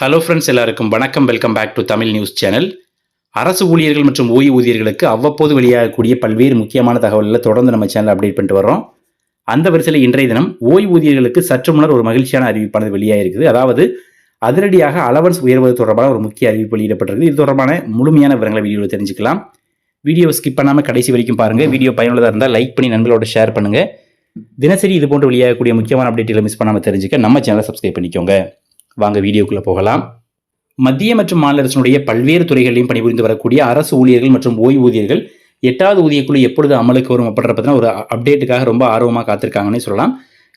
Hello friends எல்லாருக்கும் வணக்கம். Welcome back to Tamil news channel அரசு ஊழியர்கள் மற்றும் ஓய்வூதியர்களுக்கு அவ்வப்போது வெளியாகக்கூடிய பல்வேறு முக்கியமான தகவல்களை தொடர்ந்து நம்ம சேனல் அப்டேட் பண்ணிட்டு வரோம் அந்த வரிசையில் இன்றைய தினம் ஓய்வூதியர்களுக்கு சற்று முன்னர் ஒரு மகிழ்ச்சியான அறிவிப்பானது வெளியாகிருக்குது அதாவது அதிரடியாக அலவன்ஸ் உயர்வது தொடர்பான ஒரு முக்கிய அறிவிப்பு வெளியிடப்பட்டிருக்கு இது தொடர்பான முழுமையான விவரங்களை வீடியோவில் தெரிஞ்சுக்கலாம். வீடியோ ஸ்கிப் பண்ணாமல் கடைசி வரைக்கும் பாருங்கள் வீடியோ பயனுள்ளதாக இருந்தால் லைக் பண்ணி நண்பர்களோட ஷேர் பண்ணுங்கள் தினசரி இது போன்று வெளியாகக்கூடிய முக்கியமான அப்டேட்டுகளை மிஸ் பண்ணாமல் தெரிஞ்சுக்க நம்ம சேனலை சப்ஸ்கிரைப் பண்ணிக்கோங்க. வாங்க வீடியோக்குள்ளே போகலாம். மத்திய மற்றும் மாநில அரசினுடைய பல்வேறு துறைகளிலும் பணிபுரிந்து வரக்கூடிய அரசு ஊழியர்கள் மற்றும் ஓய்வூதியர்கள் எட்டாவது ஊதியக்குழு எப்பொழுது அமலுக்கு வரும் அப்படின்ற பற்றின ஒரு அப்டேட்டுக்காக ரொம்ப ஆர்வமாக காத்திருக்காங்கன்னு சொல்லலாம்.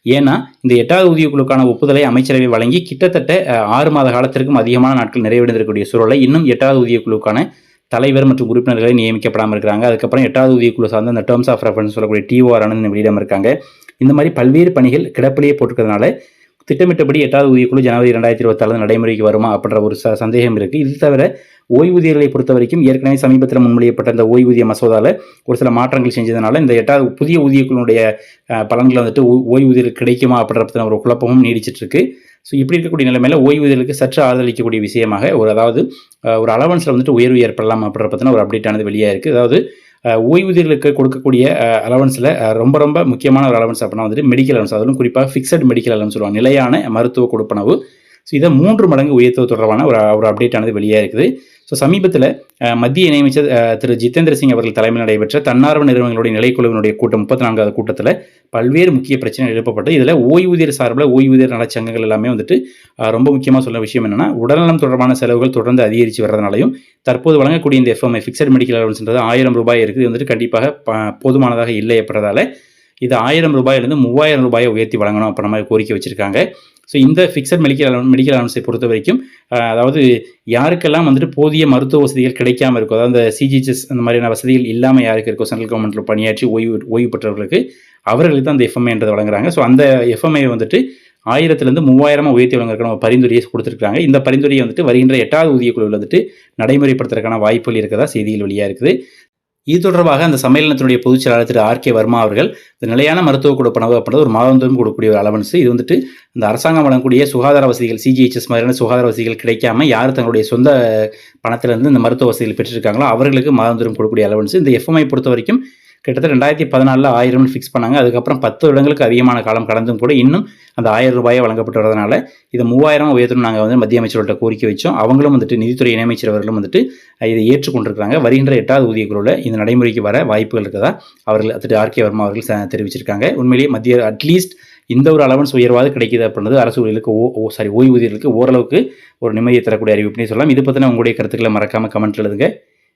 ஏன்னா இந்த எட்டாவது ஊதியக்குழுக்கான ஒப்புதலை அமைச்சரவை வழங்கி கிட்டத்தட்ட ஆறு மாத காலத்திற்கும் அதிகமான நாட்கள் நிறைவடைந்திருக்கக்கூடிய சூழலை இன்னும் எட்டாவது ஊதியக்குழுக்கான தலைவர் மற்றும் உறுப்பினர்களை நியமிக்கப்படாமல் இருக்கிறாங்க. அதுக்கப்புறம் எட்டாவது ஊதியக்குழு சார்ந்த அந்த டேர்ம்ஸ் ஆஃப் ரெஃபரன்ஸ் சொல்லக்கூடிய டிஓஆர் ஆனது வெளியிடாமல் இருக்காங்க. இந்த மாதிரி பல்வேறு பணிகள் கிடப்பிலேயே போட்டுக்கிறதுனால திட்டமிட்டபடி எட்டாவது ஊதியக்குழு ஜனவரி ரெண்டாயிரத்தி இருபத்தாறு நடைமுறைக்கு வருமா அப்படின்ற ஒரு ச சந்தேகம் இருக்குது இது தவிர ஓய்வூதியர்களை பொறுத்த வரைக்கும் ஏற்கனவே சமீபத்தில் முன்மொழியப்பட்ட இந்த ஓய்வூதிய மசோதாவில் ஒரு சில மாற்றங்கள் செஞ்சதுனால இந்த எட்டாவது புதிய ஊதியக்குழுடைய பலன்கள் வந்துட்டு ஓ- ஓய்வூதியர்கள் கிடைக்குமா அப்படின்ற ஒரு குழப்பமும் நீடிச்சிட்ருக்கு. ஸோ இப்படி இருக்கக்கூடிய நிலைமையில் ஓய்வூதியர்களுக்கு சற்று ஆதரளிக்கக்கூடிய விஷயமாக ஒரு அதாவது ஒரு அலவன்ஸில் வந்துட்டு உயர்வு ஏற்படலாம் அப்படின்ற பற்றின ஒரு அப்டேட் ஆனது வெளியாக இருக்குது அதாவது ஓய்வூதியர்களுக்கு கொடுக்கக்கூடிய அலவன்ஸில் ரொம்ப ரொம்ப முக்கியமான ஒரு அலவன்ஸ் அப்படின்னா வந்துட்டு மெடிக்கல் அலவன்ஸ் அதிலும் குறிப்பாக ஃபிக்ஸட் மெடிக்கல் அலவன்ஸ் சொல்லுவாங்க. நிலையான மருத்துவ கொடுப்பனவு. ஸோ இதை மூன்று மடங்கு உயர்த்துவது தொடர்பான ஒரு ஒரு அப்டேட் ஆனது வெளியாக இருக்குது. ஸோ சமீபத்தில் மத்திய இணையமைச்சர் திரு. ஜிதேந்திர சிங் அவர்கள் தலைமையில் நடைபெற்ற தன்னார்வ நிறுவனங்களுடைய நிலைக்குழுவினுடைய கூட்டம் முப்பத்தி நான்காவது கூட்டத்தில் பல்வேறு முக்கிய பிரச்சனைகள் எழுப்பப்பட்டு இதில் ஓய்வூதியர் சார்பில் ஓய்வூதியர் நலச்சங்கங்கள் எல்லாமே வந்துட்டு ரொம்ப முக்கியமாக சொல்ல விஷயம் என்னென்னா உடல்நலம் தொடர்பான செலவுகள் தொடர்ந்து அதிகரித்து வர்றதுனாலையும் தற்போது வழங்கக்கூடிய இந்த எஃப்எம்ஐ ஃபிக்ஸட் மெடிக்கல் அலவன்ஸ்ன்றது ஆயிரம் ரூபாய் இருக்குது. வந்துட்டு கண்டிப்பாக போதுமானதாக இல்லை அப்படின்றதால இது ஆயிரம் ரூபாயிலிருந்து மூவாயிரம் ரூபாயை உயர்த்தி வழங்கணும் அப்படின்ற மாதிரி கோரிக்கை வச்சுருக்காங்க. ஸோ இந்த ஃபிக்ஸட் மெடிக்கல் மெடிக்கல் அலவன்ஸை பொறுத்த வரைக்கும் அதாவது யாருக்கெல்லாம் வந்துட்டு போதிய மருத்துவ வசதிகள் கிடைக்காம இருக்கோ அதாவது அந்த சிஜிஹெச் அந்த மாதிரியான வசதிகள் இல்லாமல் யாருக்கு இருக்கோ சென்ட்ரல் கவர்மெண்ட்டில் பணியாற்றி ஓய்வு ஓய்வு பெற்றவர்களுக்கு அவர்களுக்கு தான் அந்த எஃப்எம்ஐன்றது வழங்குறாங்க. ஸோ அந்த எஃப்எம்ஐ வந்துட்டு ஆயிரத்துலேருந்து மூவாயிரமாக உயர்த்தி வழங்குறதுக்கான ஒரு பரிந்துரையை கொடுத்துருக்காங்க இந்த பரிந்துரையை வந்துட்டு வருகின்ற எட்டாவது ஊதியக்குழுவில் வந்துட்டு நடைமுறைப்படுத்துறதுக்கான வாய்ப்புகள் இருக்கதா செய்திகள் வெளியாக இருக்குது. இது தொடர்பாக அந்த சம்மேளனத்தினுடைய பொதுச் செயலாளர் திரு ஆர் கே வர்மா அவர்கள் இந்த நிலையான மருத்துவ கொடுப்பனவு அப்படின்றது ஒரு மாதந்தோறும் கொடுக்கக்கூடிய ஒரு அலவன்ஸ் இது வந்துட்டு இந்த அரசாங்கம் வழங்கக்கூடிய சுகாதார வசதிகள் சிஜிஹெச்எஸ் மாதிரியான சுகாதார வசதிகள் கிடைக்காம யார் தங்களுடைய சொந்த பணத்திலிருந்து இந்த மருத்துவ வசதிகள் பெற்றிருக்காங்களோ அவர்களுக்கு மாதந்தோறும் கொடுக்கக்கூடிய அலவன்ஸ் இந்த எஃப்எம்ஐ பொறுத்த வரைக்கும் கிட்டத்தட்ட ரெண்டாயிரத்தி பதினாலில் ஆயிரம் ஃபிக்ஸ் பண்ணாங்க. அதுக்கப்புறம் பத்து வருடங்களுக்கு அதிகமான காலம் கடந்தும் கூட இன்னும் அந்த ஆயிரம் ரூபாயை வழங்கப்பட்டு வரதுனால இதை மூவாயிரம் உயர்த்தணும் நாங்கள் வந்து மத்திய அமைச்சர்கள்ட்ட கோரிக்கை வச்சோம். அவங்களும் வந்துட்டு நிதித்துறை இணையமைச்சர் அவர்களும் வந்துட்டு இதை ஏற்றுக்கொண்டிருக்கிறாங்க. வருகின்ற எட்டாவது ஊதியக்குழுவில் இந்த நடைமுறைக்கு வர வாய்ப்புகள் இருக்கதா? அவர்கள் திரு ஆர் கே வர்மா அவர்கள் தெரிவிச்சிருக்காங்க. உண்மையிலேயே மத்திய அட்லீஸ்ட் இந்த ஒரு அலவன்ஸ் உயர்வாது கிடைக்குது அப்படின்றது அரசு ஊழியர்களுக்கு ஓ ஓ சாரி ஓய்வூதியர்களுக்கு ஓரளவுக்கு ஒரு நிம்மதியை தரக்கூடிய அறிவிப்புனே சொல்லலாம். இது பற்றின உங்களுடைய கருத்துக்களை மறக்காமல் கமெண்ட் எழுதுங்க.